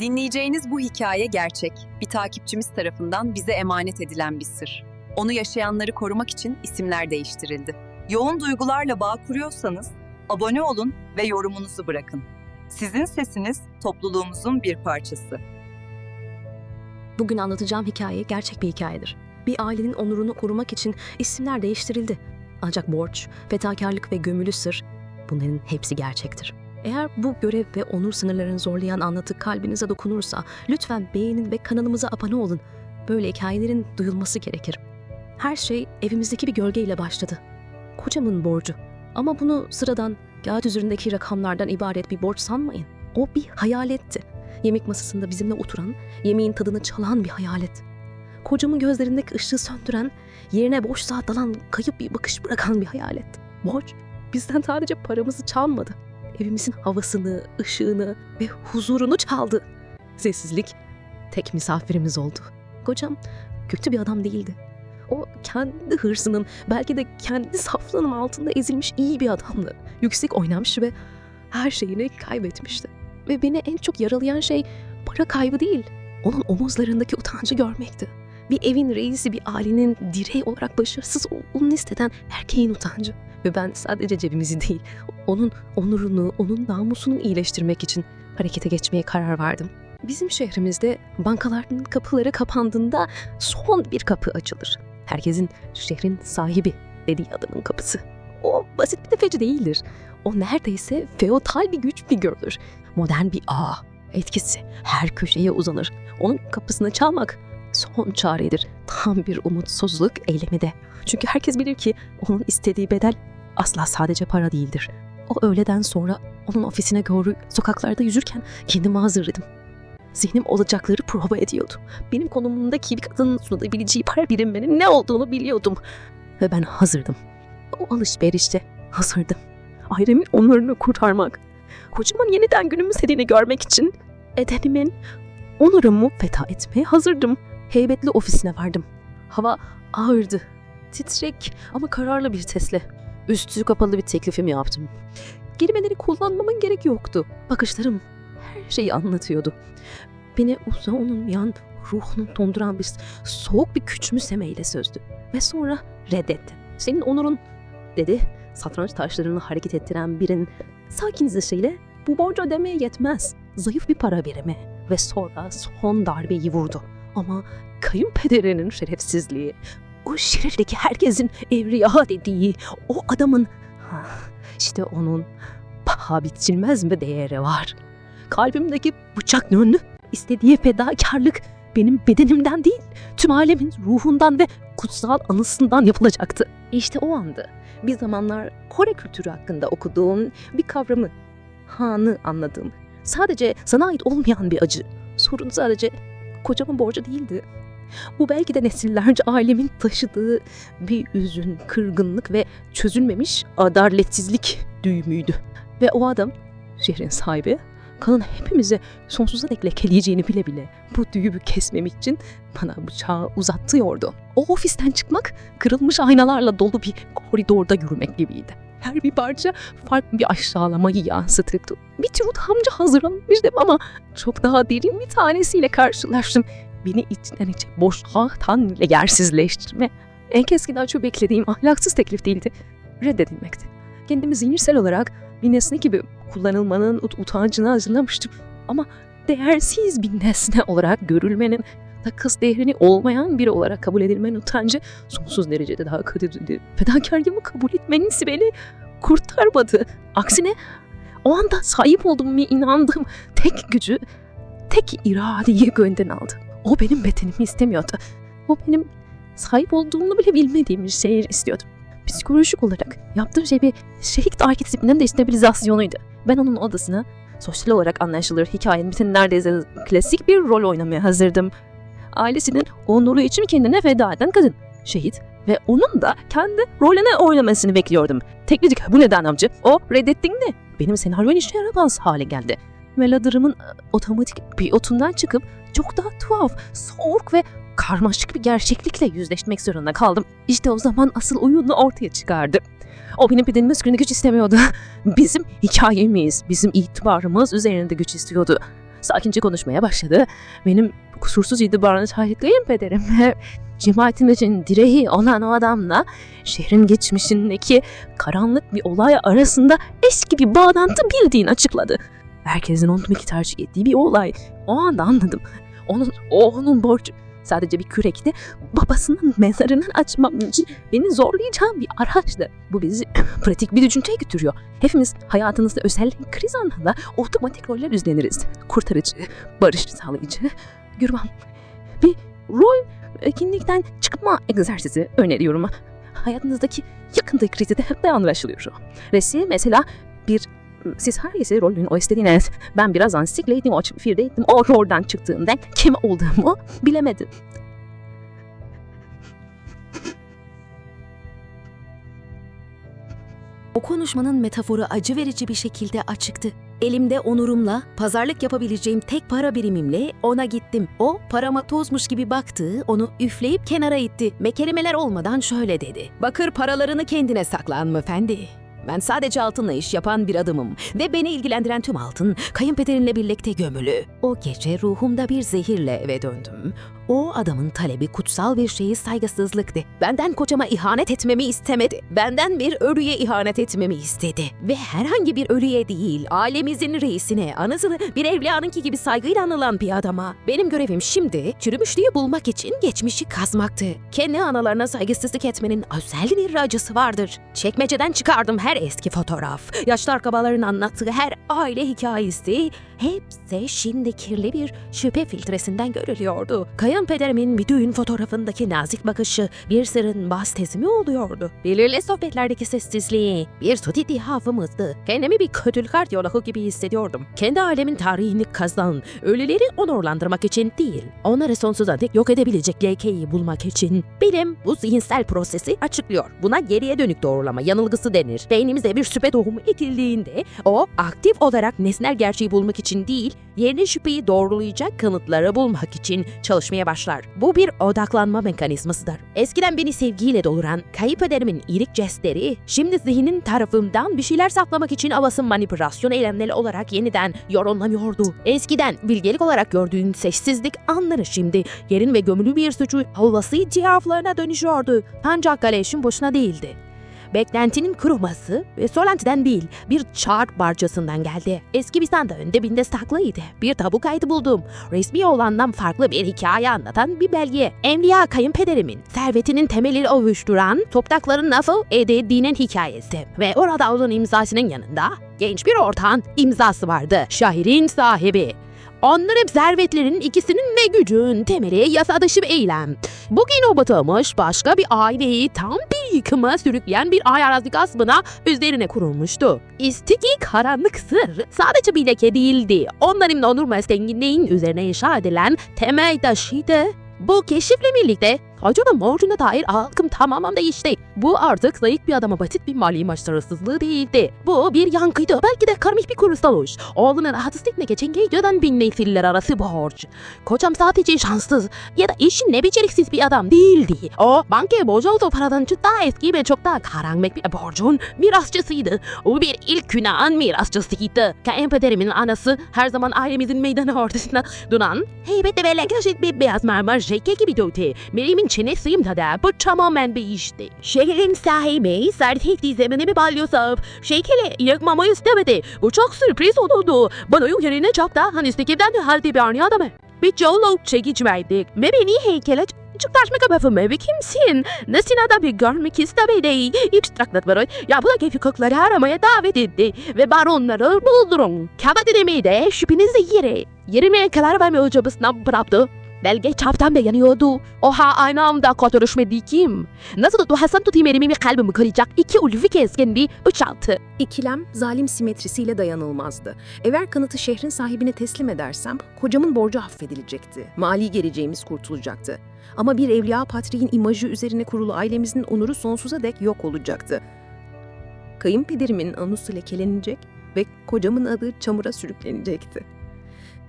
Dinleyeceğiniz bu hikaye gerçek, bir takipçimiz tarafından bize emanet edilen bir sır. Onu yaşayanları korumak için isimler değiştirildi. Yoğun duygularla bağ kuruyorsanız abone olun ve yorumunuzu bırakın. Sizin sesiniz topluluğumuzun bir parçası. Bugün anlatacağım hikaye gerçek bir hikayedir. Bir ailenin onurunu korumak için isimler değiştirildi. Ancak borç, fedakarlık ve gömülü sır bunların hepsi gerçektir. Eğer bu görev ve onur sınırlarını zorlayan anlatı kalbinize dokunursa lütfen beğenin ve kanalımıza abone olun. Böyle hikayelerin duyulması gerekir. Her şey evimizdeki bir gölgeyle başladı. Kocamın borcu. Ama bunu sıradan kağıt üzerindeki rakamlardan ibaret bir borç sanmayın. O bir hayaletti. Yemek masasında bizimle oturan, yemeğin tadını çalan bir hayalet. Kocamın gözlerindeki ışığı söndüren, yerine boşluğa dalan kayıp bir bakış bırakan bir hayalet. Borç bizden sadece paramızı çalmadı. Evimizin havasını, ışığını ve huzurunu çaldı. Sessizlik tek misafirimiz oldu. Kocam kötü bir adam değildi. O kendi hırsının, belki de kendi saflığının altında ezilmiş iyi bir adamdı. Yüksek oynamış ve her şeyini kaybetmişti. Ve beni en çok yaralayan şey para kaybı değil, onun omuzlarındaki utancı görmekti. Bir evin reisi, bir ailenin direği olarak başarısız olduğunu hisseden erkeğin utancı. Ve ben sadece cebimizi değil, onun onurunu, onun namusunu iyileştirmek için harekete geçmeye karar verdim. Bizim şehrimizde bankaların kapıları kapandığında son bir kapı açılır. Herkesin şehrin sahibi dediği adamın kapısı. O basit bir tefeci değildir. O neredeyse feodal bir güç figürdür. Modern bir ağ. Etkisi her köşeye uzanır. Onun kapısını çalmak son çaredir. Tam bir umutsuzluk eylemede. Çünkü herkes bilir ki onun istediği bedel asla sadece para değildir. O öğleden sonra onun ofisine doğru sokaklarda yüzürken kendimi hazırladım. Zihnim olacakları prova ediyordu. Benim konumundaki bir kadının sunabileceği para biriminin ne olduğunu biliyordum. Ve ben hazırdım. O alışverişte hazırdım. Ailemin onurunu kurtarmak, kocamın yeniden günümsediğini görmek için edenimin onurumu feda etmeye hazırdım. Heybetli ofisine vardım. Hava ağırdı. Titrek ama kararlı bir sesle. Üstü kapalı bir teklifimi yaptım. Kelimeleri kullanmamın gerek yoktu. Bakışlarım her şeyi anlatıyordu. Beni uzağa onun yan ruhunu donduran bir soğuk bir küçümsemeyle sözdü. Ve sonra reddetti. Senin onurun dedi. Satranç taşlarını hareket ettiren birin sakin sesiyle bu borcu ödemeye yetmez. Zayıf bir para birimi. Ve sonra son darbeyi vurdu. Ama kayınpederinin şerefsizliği, o şehirdeki herkesin evriya dediği o adamın işte onun paha biçilmez bir değeri var. Kalbimdeki bıçak döndü. İstediği fedakarlık benim bedenimden değil, tüm alemin ruhundan ve kutsal anısından yapılacaktı. İşte o andı. Bir zamanlar Kore kültürü hakkında okuduğum bir kavramı, hanı anladım. Sadece sana ait olmayan bir acı. Sorun sadece kocamın borcu değildi. Bu belki de nesillerce ailemin taşıdığı bir üzün, kırgınlık ve çözülmemiş adaletsizlik düğümüydü. Ve o adam, şehrin sahibi, kanın hepimize sonsuza dek lekeleyeceğini bile bile bu düğümü kesmemek için bana bıçağı uzattıyordu. O ofisten çıkmak kırılmış aynalarla dolu bir koridorda yürümek gibiydi. Her bir parça farklı bir aşağılamayı yansıtırdı. Bir tür utanca hazırlanmıştım ama çok daha derin bir tanesiyle karşılaştım beni içten içe boşluktan ile yersizleştirme en keskin şu beklediğim ahlaksız teklif değildi. Reddedilmekti. Kendimi zihinsel olarak bir nesne gibi kullanılmanın ut utancına hazırlamıştım. Ama değersiz bir nesne olarak görülmenin takas değerini olmayan biri olarak kabul edilmenin utancı sonsuz derecede daha kadirdi. Fedakarlığımı kabul etmenin beni kurtarmadı. Aksine o anda sahip olduğum ve inandığım tek gücü, tek iradeyi gönden aldı. O benim bedenimi istemiyordu. O benim sahip olduğumu bile bilmediğim şeyi istiyordu. Psikolojik olarak yaptığı şey bir şehit arketipinin destabilizasyonuydu. Ben onun odasına sosyal olarak anlaşılır hikayenin bütün neredeyse klasik bir rol oynamaya hazırdım. Ailesinin onuru için kendine feda eden kadın. Şehit ve onun da kendi rolüne oynamasını bekliyordum. Teknik bu neden amca? O reddettiğinde benim senaryon işe yaramaz hale geldi. Melodramanın otomatik pilotundan çıkıp çok daha tuhaf, soğuk ve karmaşık bir gerçeklikle yüzleşmek zorunda kaldım. İşte o zaman asıl oyunu ortaya çıkardı. O benim bedenime üzerinde güç istemiyordu. Bizim hikayemiz, bizim itibarımız üzerinde güç istiyordu. sakince konuşmaya başladı. Benim kusursuz itibarına sahiplerim pederim. Cemaatimizin direği olan o adamla şehrin geçmişindeki karanlık bir olay arasında eski bir bağlantı bildiğini açıkladı. Herkesin iki tercih ettiği bir olay. O anda anladım. Onun, o onun borcu. Sadece bir kürekti. Babasının mezarını açmam için beni zorlayacağım bir araçtı. Bu bizi pratik bir düşünceye götürüyor. Hepimiz hayatımızda özellikle kriz anında otomatik roller üstleniriz. Kurtarıcı, barış sağlayıcı, gürban. Bir rol etkinlikten çıkma egzersizi öneriyorum. Hayatınızdaki yakındaki krizi de anlaşılıyor. Resim mesela bir siz herkese rolün o istediğiniz ben biraz ansikleydim o firdeydim o oradan çıktığımda kim olduğumu bilemedim. O konuşmanın metaforu acı verici bir şekilde açıktı. Elimde onurumla, pazarlık yapabileceğim tek para birimimle ona gittim. O parama tozmuş gibi baktı, onu üfleyip kenara itti. Ve kelimeler olmadan şöyle dedi. Bakır paralarını kendine sakla hanımefendi. Ben sadece altınla iş yapan bir adamım ve beni ilgilendiren tüm altın kayınpederinle birlikte gömülü. O gece ruhumda bir zehirle eve döndüm. O adamın talebi kutsal bir şeyi saygısızlıktı. Benden kocama ihanet etmemi istemedi. Benden bir ölüye ihanet etmemi istedi. Ve herhangi bir ölüye değil, ailemizin reisine, anısını bir evliyanınki gibi saygıyla anılan bir adama. Benim görevim şimdi çürümüşlüğü bulmak için geçmişi kazmaktı. Kendi analarına saygısızlık etmenin özel bir acısı vardır. Çekmeceden çıkardım her eski fotoğraf. Yaşlı arkabaların anlattığı her aile hikayesi hepsi şimdi kirli bir şüphe filtresinden görülüyordu. Kayınpederimin bir düğün fotoğrafındaki nazik bakışı bir sırrın baz tezimi oluyordu. Belirli sohbetlerdeki sessizliği bir sut ittihafımızdı. Kendimi bir kötülük arkeologu gibi hissediyordum. Kendi alemin tarihini kazan, ölüleri onurlandırmak için değil, onları sonsuza dek yok edebilecek lekeyi bulmak için. Bilim bu zihinsel prosesi açıklıyor. Buna geriye dönük doğrulama yanılgısı denir. Beynimize bir şüphe tohumu ekildiğinde o aktif olarak nesnel gerçeği bulmak için değil, yerine şüpheyi doğrulayacak kanıtları bulmak için çalışmaya başlar. Bu bir odaklanma mekanizmasıdır. Eskiden beni sevgiyle doluran kayınpederimin iyilik jestleri, şimdi zihnin tarafından bir şeyler saklamak için avasın manipülasyon eylemleri olarak yeniden yorumlanıyordu. Eskiden bilgelik olarak gördüğün sessizlik anları şimdi yerin ve gömülü bir suçu havası cevaplarına dönüşüyordu. Ancak Galeş'in boşuna değildi beklentinin kuruması ve Solenti'den değil bir çark barcasından geldi. Eski bir sandığın dibinde saklıydı. Bir tabu kaydı buldum. Resmi olandan farklı bir hikaye anlatan bir belge. Enbiya kayınpederimin servetinin temelini ovuşturan toprakların nasıl elde ettiğinin hikayesi. Ve orada onun imzasının yanında genç bir ortağın imzası vardı. Şahirin sahibi. Onların servetlerinin ikisinin ve gücün temeli yasa dışı bir eylem. Bugün o batılmış başka bir aileyi tam bir yıkıma sürükleyen bir arazi gaspına üzerine kurulmuştu. İstiki karanlık sır sadece bir leke değildi. Onların onur zenginliğin üzerine inşa edilen temel taşıydı. Bu keşifle birlikte Hacı'nın borcuna dair algım tamamen değişti. Bu artık zayıf bir adama basit bir mali başarısızlığı değildi. Bu bir yankıydı. Belki de karmik bir kuruluş. Oğlunu rahatsız etmek için geceden bin nesiller arası borç. Kocam sadece şanssız ya da işin ne beceriksiz bir adam değildi. O bankaya borcu olduğu paradan çok daha eski ve çok daha karanlık bir borcun mirasçısıydı. O bir ilk günahın mirasçısıydı. Kayınpederimin anası her zaman ailemizin meydanı ortasında duran heybetli ve legaşit bir beyaz mermer jeke gibi döktü. Merimin çenesiyim da bu tamamen değişti. Şehrin sahibi sert ettiği zemini bir balyozap şekeri yıkmamı istemedi. Bu çok sürpriz oldu. Bana yerine çok daha hanistikiden halde bir anı adamı. Bir yolculuk çekiciydik ve beni heykele çıkartmak kafamı ve kimsin? Nasıl da bir görmek istemedi. İlk traktatları yapılan kökleri aramaya davet etti ve baronları buldurun. Kabademi de şüphenizi yere. Yerime karar verme hocamızdan bıraktı. Belge çaptan da yanıyordu. Oha aynı anda kurtuluşmadı kim? Nasıl da Hasan tutayım elimi ve kalbimi kıracak iki ulvi keskin bir bıçaktı. İkilem zalim simetrisiyle dayanılmazdı. Eğer kanıtı şehrin sahibine teslim edersem kocamın borcu affedilecekti. Mali geleceğimiz kurtulacaktı. Ama bir evliya patriğin imajı üzerine kurulu ailemizin onuru sonsuza dek yok olacaktı. Kayınpederimin anısı lekelenecek ve kocamın adı çamura sürüklenecekti.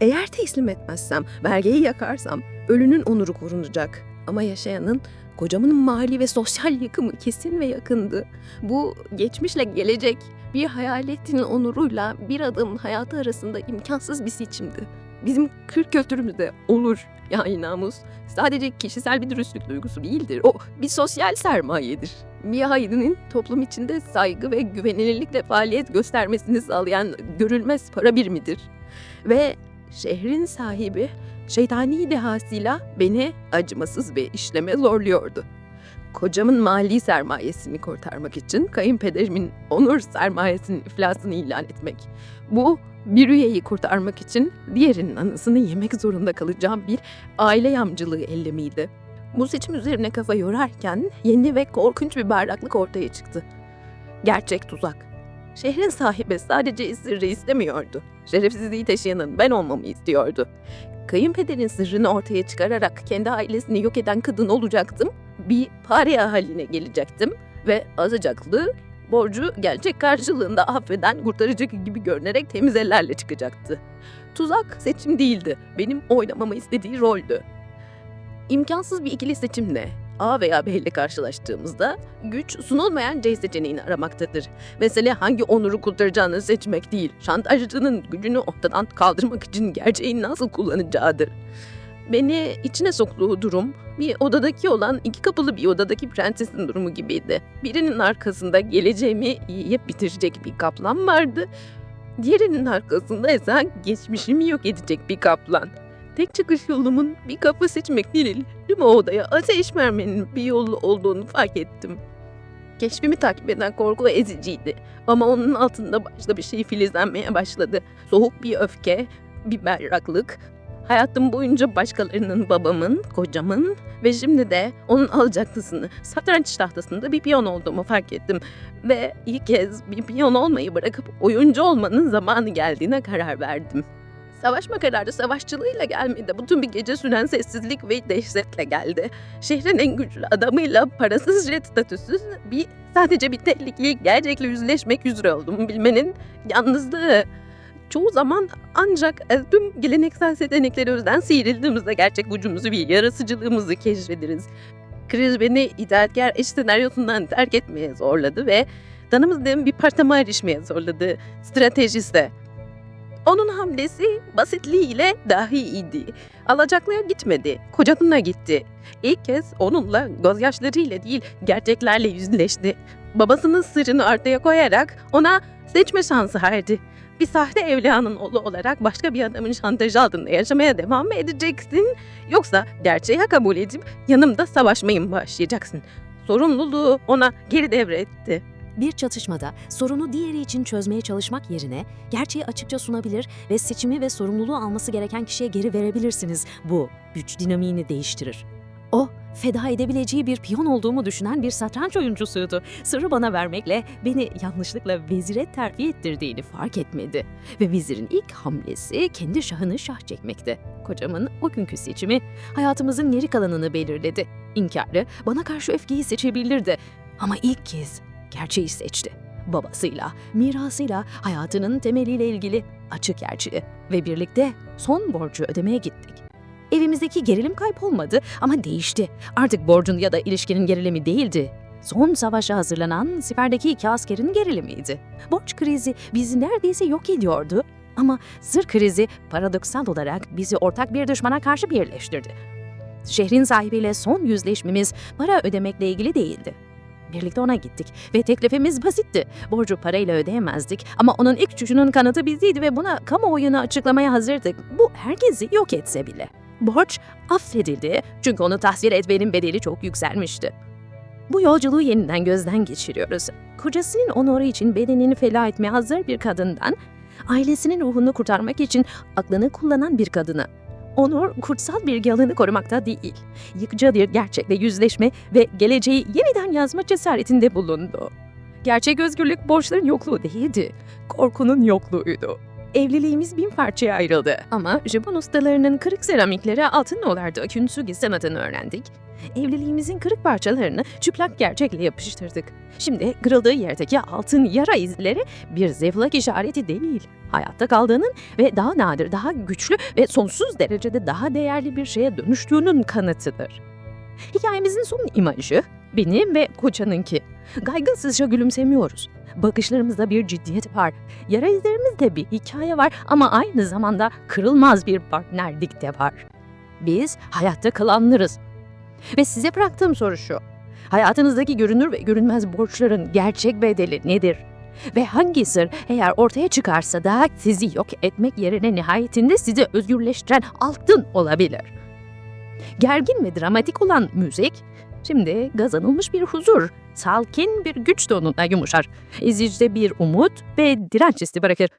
Eğer teslim etmezsem, belgeyi yakarsam ölünün onuru korunacak. Ama yaşayanın kocamın mali ve sosyal yıkımı kesin ve yakındı. Bu geçmişle gelecek bir hayaletin onuruyla bir adamın hayatı arasında imkansız bir seçimdi. Bizim Kürt kültürümüzde olur yani namus sadece kişisel bir dürüstlük duygusu değildir. O bir sosyal sermayedir. Bir haydının toplum içinde saygı ve güvenilirlikle faaliyet göstermesini sağlayan görülmez para birimidir. Ve şehrin sahibi şeytani dehasıyla beni acımasız bir işleme zorluyordu. Kocamın mali sermayesini kurtarmak için kayınpederimin onur sermayesinin iflasını ilan etmek. Bu bir üyeyi kurtarmak için diğerinin anısını yemek zorunda kalacağım bir aile yamcılığı eylemiydi. Bu seçim üzerine kafa yorarken yeni ve korkunç bir bardaklık ortaya çıktı. Gerçek tuzak. Şehrin sahibi sadece sırrı istemiyordu. Şerefsizliği taşıyanın ben olmamı istiyordu. Kayınpederin sırrını ortaya çıkararak kendi ailesini yok eden kadın olacaktım. Bir paria haline gelecektim ve azacaklı borcu gerçek karşılığında affeden kurtarıcı gibi görünerek temiz ellerle çıkacaktı. Tuzak seçim değildi. Benim oynamamı istediği roldü. İmkansız bir ikili seçimle A veya B ile karşılaştığımızda güç sunulmayan C seçeneğini aramaktadır. Mesele hangi onuru kurtaracağını seçmek değil, şantajcının gücünü ortadan kaldırmak için gerçeği nasıl kullanacağıdır. Beni içine soktuğu durum bir odadaki olan iki kapılı bir odadaki prensesin durumu gibiydi. Birinin arkasında geleceğimi yiyip bitirecek bir kaplan vardı. Diğerinin arkasında ise geçmişimi yok edecek bir kaplan. Tek çıkış yolumun bir kapı seçmek değil, tüm o odaya ateş vermenin bir yolu olduğunu fark ettim. Keşfimi takip eden korku eziciydi ama onun altında başta bir şey filizlenmeye başladı. Soğuk bir öfke, bir berraklık, Hayatım boyunca başkalarının babamın, kocamın ve şimdi de onun alacaklısını, satranç tahtasında bir piyon olduğumu fark ettim. Ve ilk kez bir piyon olmayı bırakıp oyuncu olmanın zamanı geldiğine karar verdim. Savaşma kararı savaşçılığıyla gelmedi. Bütün bir gece süren sessizlik ve dehşetle geldi. Şehrin en güçlü adamıyla parasız jet statüsüz bir sadece bir tehlikeyi gerçekle yüzleşmek üzere olduğumu bilmenin yalnızlığı çoğu zaman ancak e, tüm geleneksel seçenekleri özden sıyırıldığımızda gerçek gücümüzü bir yaratıcılığımızı keşfederiz. Kriz beni itaatkar eş senaryosundan terk etmeye zorladı ve tanımadığım bir partama erişmeye zorladı. Stratejist de. Onun hamlesi basitliğiyle dahi iyiydi. Alacaklıya gitmedi, kocasına gitti. İlk kez onunla gözyaşlarıyla değil gerçeklerle yüzleşti. Babasının sırrını ortaya koyarak ona seçme şansı verdi bir sahte evliyanın oğlu olarak başka bir adamın şantajı altında yaşamaya devam mı edeceksin? Yoksa gerçeği kabul edip yanımda savaşmayı mı başlayacaksın? Sorumluluğu ona geri devretti. Bir çatışmada sorunu diğeri için çözmeye çalışmak yerine gerçeği açıkça sunabilir ve seçimi ve sorumluluğu alması gereken kişiye geri verebilirsiniz. Bu güç dinamiğini değiştirir. O, feda edebileceği bir piyon olduğumu düşünen bir satranç oyuncusuydu. Sırrı bana vermekle beni yanlışlıkla vezire terfi ettirdiğini fark etmedi. Ve vezirin ilk hamlesi kendi şahını şah çekmekti. Kocamın o günkü seçimi hayatımızın geri kalanını belirledi. İnkarı bana karşı öfkeyi seçebilirdi. Ama ilk kez gerçeği seçti. Babasıyla, mirasıyla, hayatının temeliyle ilgili açık gerçeği ve birlikte son borcu ödemeye gittik. Evimizdeki gerilim kaybolmadı ama değişti. Artık borcun ya da ilişkinin gerilimi değildi. Son savaşa hazırlanan siperdeki iki askerin gerilimiydi. Borç krizi bizi neredeyse yok ediyordu ama sır krizi paradoksal olarak bizi ortak bir düşmana karşı birleştirdi. Şehrin sahibiyle son yüzleşmemiz para ödemekle ilgili değildi. Birlikte ona gittik ve teklifimiz basitti. Borcu parayla ödeyemezdik ama onun ilk çocuğunun kanıtı biziydi ve buna kamuoyuna açıklamaya hazırdık. Bu herkesi yok etse bile. Borç affedildi çünkü onu tasvir etmenin bedeli çok yükselmişti. Bu yolculuğu yeniden gözden geçiriyoruz. Kocasının onuru için bedenini feda etmeye hazır bir kadından, ailesinin ruhunu kurtarmak için aklını kullanan bir kadına. Onur kutsal bir yalanı korumakta değil. Yıkıcı bir gerçekle yüzleşme ve geleceği yeniden yazma cesaretinde bulundu. Gerçek özgürlük borçların yokluğu değildi, korkunun yokluğuydu. Evliliğimiz bin parçaya ayrıldı ama Japon ustalarının kırık seramikleri altın dolarda kintsugi sanatını öğrendik. Evliliğimizin kırık parçalarını çıplak gerçekle yapıştırdık. Şimdi kırıldığı yerdeki altın yara izleri bir zevlak işareti değil. Hayatta kaldığının ve daha nadir, daha güçlü ve sonsuz derecede daha değerli bir şeye dönüştüğünün kanıtıdır. Hikayemizin son imajı benim ve kocanınki. Kaygısızca gülümsemiyoruz. Bakışlarımızda bir ciddiyet var. Yara izlerimizde bir hikaye var ama aynı zamanda kırılmaz bir partnerlik de var. Biz hayatta kalanlarız. Ve size bıraktığım soru şu. Hayatınızdaki görünür ve görünmez borçların gerçek bedeli nedir? Ve hangi sır eğer ortaya çıkarsa da sizi yok etmek yerine nihayetinde sizi özgürleştiren altın olabilir? Gergin ve dramatik olan müzik, şimdi kazanılmış bir huzur, salkin bir güç tonuna yumuşar. İzleyicide bir umut ve direnç hissi bırakır.